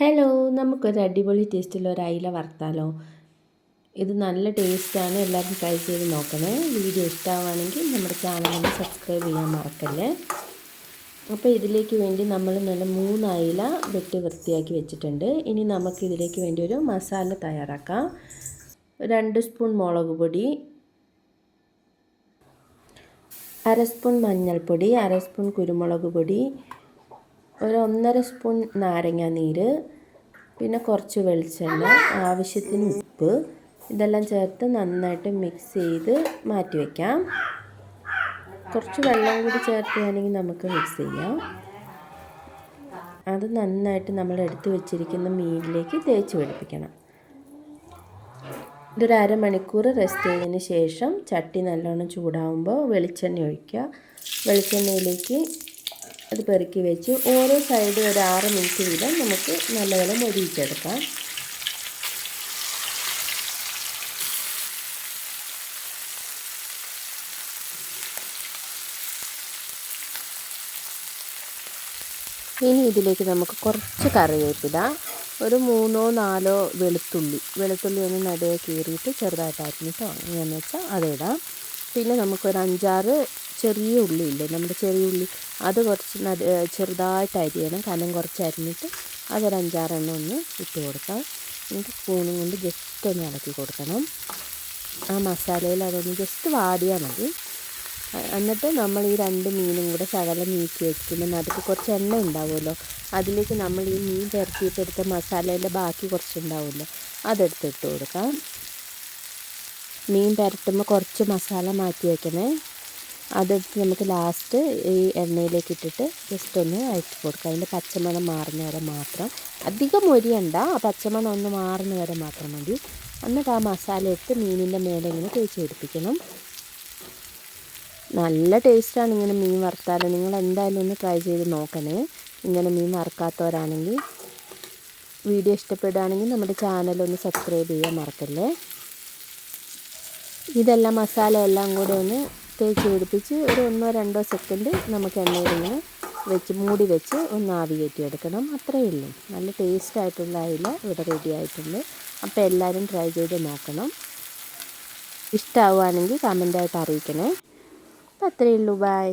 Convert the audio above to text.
Hello നമുക്കൊരു അടിപൊളി ടേസ്റ്റുള്ള ഒരു അയില വറുത്താലോ? ഇത് നല്ല ടേസ്റ്റാണ് എല്ലാവരും ട്രൈ ചെയ്ത് നോക്കണേ. വീഡിയോ ഇഷ്ടമാവുകയാണെങ്കിൽ നമ്മുടെ ചാനൽ ഒന്ന് സബ്സ്ക്രൈബ് ചെയ്യാൻ മറക്കല്ലേ? അപ്പോൾ ഇതിലേക്ക് വേണ്ടി നമ്മൾ നല്ല മൂന്ന് അയില വെട്ടി വൃത്തിയാക്കി വെച്ചിട്ടുണ്ട്. ഇനി നമുക്ക് ഇതിലേക്ക് വേണ്ടി ഒരു മസാല തയ്യാറാക്കാം. രണ്ട് സ്പൂൺ മുളക് പൊടി അര സ്പൂൺ മഞ്ഞൾപ്പൊടി അര സ്പൂൺ കുരുമുളക് പൊടി ഒരു ഒന്നര സ്പൂൺ നാരങ്ങ നീര് പിന്നെ കുറച്ച് വെളിച്ചെണ്ണ ആവശ്യത്തിന് ഉപ്പ്. ഇതെല്ലാം ചേർത്ത് നന്നായിട്ട് മിക്സ് ചെയ്ത് മാറ്റി വയ്ക്കാം കുറച്ച് വെള്ളം കൂടി ചേർത്ത് വേണമെങ്കിൽ നമുക്ക് മിക്സ് ചെയ്യാം. അത് നന്നായിട്ട് നമ്മൾ എടുത്ത് വെച്ചിരിക്കുന്ന മീനിലേക്ക് തേച്ച് പിടിപ്പിക്കണം. ഇതൊരു അരമണിക്കൂർ റെസ്റ്റ് ചെയ്തതിന് ശേഷം ചട്ടി നല്ലോണം ചൂടാവുമ്പോൾ വെളിച്ചെണ്ണ ഒഴിക്കുക. വെളിച്ചെണ്ണയിലേക്ക് അത് പെറുക്കി വെച്ച് ഓരോ സൈഡും ഒരു ആറ് മിനിറ്റ് വീതം നമുക്ക് നല്ലപോലെ മൊരിയിച്ചെടുക്കാം. ഇനി ഇതിലേക്ക് നമുക്ക് കുറച്ച് കറിവേപ്പില ഒരു മൂന്നോ നാലോ വെളുത്തുള്ളി. വെളുത്തുള്ളി ഒന്ന് നടയെ കീറിയിട്ട് ചെറുതായിട്ട് അരിഞ്ഞിട്ടോ എങ്ങനെയാണെന്ന് വെച്ചാൽ അതിടാം പിന്നെ നമുക്കൊരു അഞ്ചാറ് ചെറിയ ഉള്ളി ഇല്ലേ? നമ്മുടെ ചെറിയ ഉള്ളി. അത് കുറച്ച് ചെറുതായിട്ട് അരിയണം കനം കുറച്ച് അരിഞ്ഞിട്ട് അതൊരു അഞ്ചാറെണ്ണം ഒന്ന് ഇട്ട് കൊടുക്കാം. എന്നിട്ട് സ്പൂണും കൊണ്ട് ജസ്റ്റ് ഒന്ന് ഇളക്കി കൊടുക്കണം. ആ മസാലയിൽ അതൊന്ന് ജസ്റ്റ് വാടിയാൽ മതി. എന്നിട്ട് നമ്മൾ ഈ രണ്ട് മീനും കൂടെ ശകലം നീക്കി വെക്കുമ്പോൾ നടുക്ക് കുറച്ച് എണ്ണ ഉണ്ടാവുമല്ലോ. അതിലേക്ക് നമ്മൾ ഈ മീൻ പെരട്ടിയിട്ടെടുത്ത മസാലയിലെ ബാക്കി കുറച്ചുണ്ടാവുമല്ലോ അതെടുത്തിട്ട് കൊടുക്കാം. മീൻ പരത്തുമ്പോൾ കുറച്ച് മസാല മാറ്റി വയ്ക്കണേ അതെടുത്ത് നമുക്ക് ലാസ്റ്റ് ഈ എണ്ണയിലേക്ക് ഇട്ടിട്ട് ജസ്റ്റ് ഒന്ന് അയച്ചു കൊടുക്കുക. അതിന്റെ പച്ചമണം മാറുന്ന വരെ മാത്രം. അധികം മൊരിയണ്ട ആ പച്ചമണം ഒന്ന് മാറുന്ന വരെ മാത്രം മതി. എന്നിട്ട് ആ മസാല ഇട്ട് മീനിന്റെ മേലെ ഇങ്ങനെ തേച്ച് പിടിപ്പിക്കണം. നല്ല ടേസ്റ്റാണ് ഇങ്ങനെ മീൻ വറുത്താൽ നിങ്ങൾ എന്തായാലും ഒന്ന് ട്രൈ ചെയ്ത് നോക്കണേ. ഇങ്ങനെ മീൻ വറുക്കാത്തവരാണെങ്കിൽ വീഡിയോ ഇഷ്ടപ്പെടുകയാണെങ്കിൽ നമ്മുടെ ചാനൽ ഒന്ന് സബ്സ്ക്രൈബ് ചെയ്യാൻ മറക്കല്ലേ. ഇതെല്ലാം മസാല എല്ലാം കൂടെ ഒന്ന് തേച്ച് പിടിപ്പിച്ച് ഒരു ഒന്നോ രണ്ടോ സെക്കൻഡ് നമുക്ക് എണ്ണയിലിങ്ങനെ വെച്ച് മൂടി വെച്ച് ഒന്ന് ആവി കയറ്റിയെടുക്കണം അത്രയേ ഉള്ളൂ. നല്ല ടേസ്റ്റ് ആയിട്ടുള്ള അയില ഇവിടെ റെഡി ആയിട്ടുണ്ട്. അപ്പോൾ എല്ലാവരും ട്രൈ ചെയ്ത് നോക്കണം. ഇഷ്ടമാവുകയാണെങ്കിൽ കമന്റായിട്ട് അറിയിക്കണേ. അപ്പോൾ അത്രയേ ഉള്ളൂ. ബൈ